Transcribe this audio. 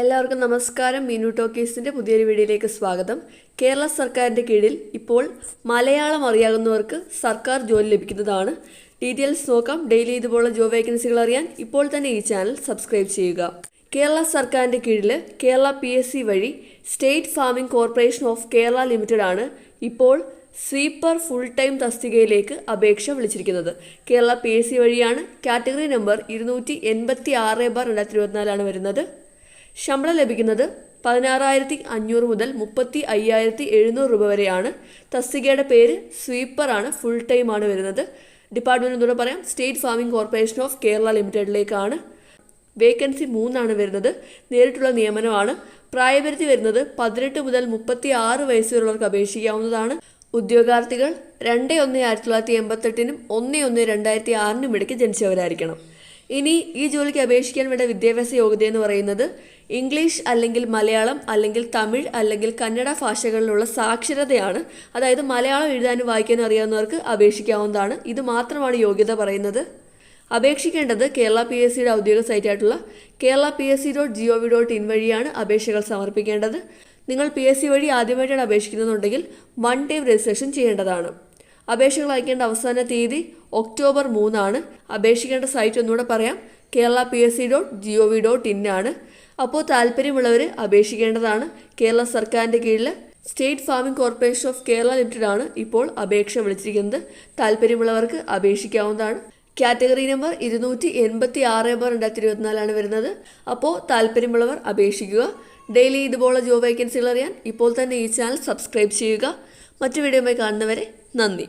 എല്ലാവർക്കും നമസ്കാരം. മീനു ടോക്കീസിന്റെ പുതിയൊരു വീഡിയോയിലേക്ക് സ്വാഗതം. കേരള സർക്കാരിന്റെ കീഴിൽ ഇപ്പോൾ മലയാളം അറിയാവുന്നവർക്ക് സർക്കാർ ജോലി ലഭിക്കുന്നതാണ്. ഡീറ്റെയിൽസ് നോക്കാം. ഡെയിലി ഇതുപോലുള്ള ജോബ് വേക്കൻസികൾ അറിയാൻ ഇപ്പോൾ തന്നെ ഈ ചാനൽ സബ്സ്ക്രൈബ് ചെയ്യുക. കേരള സർക്കാരിന്റെ കീഴിൽ കേരള പി എസ് സി വഴി state farming corporation of Kerala limited ആണ് ഇപ്പോൾ സ്വീപ്പർ ഫുൾ ടൈം തസ്തികയിലേക്ക് അപേക്ഷ വിളിച്ചിരിക്കുന്നത്. കേരള പി എസ് സി വഴിയാണ് കാറ്റഗറി നമ്പർ ഇരുന്നൂറ്റി എൺപത്തി ആറ് ബാർ രണ്ടായിരത്തി ഇരുപത്തിനാലാണ് വരുന്നത്. ശമ്പളം ലഭിക്കുന്നത് പതിനാറായിരത്തി അഞ്ഞൂറ് മുതൽ മുപ്പത്തി അയ്യായിരത്തി എഴുന്നൂറ് രൂപ വരെയാണ്. തസ്തികയുടെ പേര് സ്വീപ്പറാണ്. ഫുൾ ടൈം ആണ് വരുന്നത്. ഡിപ്പാർട്ട്മെന്റ് എന്നൂടെ പറയാം. State farming corporation of Kerala ലിമിറ്റഡിലേക്കാണ് vacancy മൂന്നാണ് വരുന്നത്. നേരിട്ടുള്ള നിയമനമാണ്. പ്രായപരിധി വരുന്നത് പതിനെട്ട് മുതൽ മുപ്പത്തി ആറ് വയസ്സ് അപേക്ഷിക്കാവുന്നതാണ്. ഉദ്യോഗാർത്ഥികൾ രണ്ട് ഒന്ന് ആയിരത്തി തൊള്ളായിരത്തി എൺപത്തെട്ടിനും ഒന്ന് ഒന്ന് രണ്ടായിരത്തി ആറിനും ഇടയ്ക്ക് ജനിച്ചവരായിരിക്കണം. ഇനി ഈ ജോലിക്ക് അപേക്ഷിക്കാൻ വേണ്ട വിദ്യാഭ്യാസ യോഗ്യത എന്ന് പറയുന്നത് ഇംഗ്ലീഷ് അല്ലെങ്കിൽ മലയാളം അല്ലെങ്കിൽ തമിഴ് അല്ലെങ്കിൽ കന്നഡ ഭാഷകളിലുള്ള സാക്ഷരതയാണ്. അതായത് മലയാളം എഴുതാനും വായിക്കാനും അറിയാവുന്നവർക്ക് അപേക്ഷിക്കാവുന്നതാണ്. ഇത് മാത്രമാണ് യോഗ്യത പറയുന്നത്. അപേക്ഷിക്കേണ്ടത് കേരള പി എസ് സിയുടെ ഔദ്യോഗിക സൈറ്റായിട്ടുള്ള Kerala P S C dot G O V dot in വഴിയാണ് അപേക്ഷകൾ സമർപ്പിക്കേണ്ടത്. നിങ്ങൾ പി എസ് സി വഴി ആദ്യമായിട്ടാണ് അപേക്ഷിക്കുന്നതെന്നുണ്ടെങ്കിൽ വൺ ടൈം രജിസ്ട്രേഷൻ ചെയ്യേണ്ടതാണ്. അപേക്ഷകൾ അയക്കേണ്ട അവസാന തീയതി ഒക്ടോബർ മൂന്നാണ്. അപേക്ഷിക്കേണ്ട സൈറ്റ് ഒന്നുകൂടെ പറയാം. Kerala P S C dot G O V dot in ആണ്. അപ്പോൾ താല്പര്യമുള്ളവർ അപേക്ഷിക്കേണ്ടതാണ്. കേരള സർക്കാരിന്റെ കീഴിൽ state farming corporation of Kerala limited ആണ് ഇപ്പോൾ അപേക്ഷ വിളിച്ചിരിക്കുന്നത്. താല്പര്യമുള്ളവർക്ക് അപേക്ഷിക്കാവുന്നതാണ്. കാറ്റഗറി നമ്പർ ഇരുന്നൂറ്റി എൺപത്തി ആറ് ബാർ രണ്ടായിരത്തി ഇരുപത്തിനാലാണ് വരുന്നത്. അപ്പോൾ താല്പര്യമുള്ളവർ അപേക്ഷിക്കുക. ഡെയിലി ഇതുപോലെ ജോബ് വേക്കൻസികൾ അറിയാൻ ഇപ്പോൾ തന്നെ ഈ ചാനൽ സബ്സ്ക്രൈബ് ചെയ്യുക. മറ്റു വീഡിയോയുമായി കാണുന്നവരെ നന്ദി.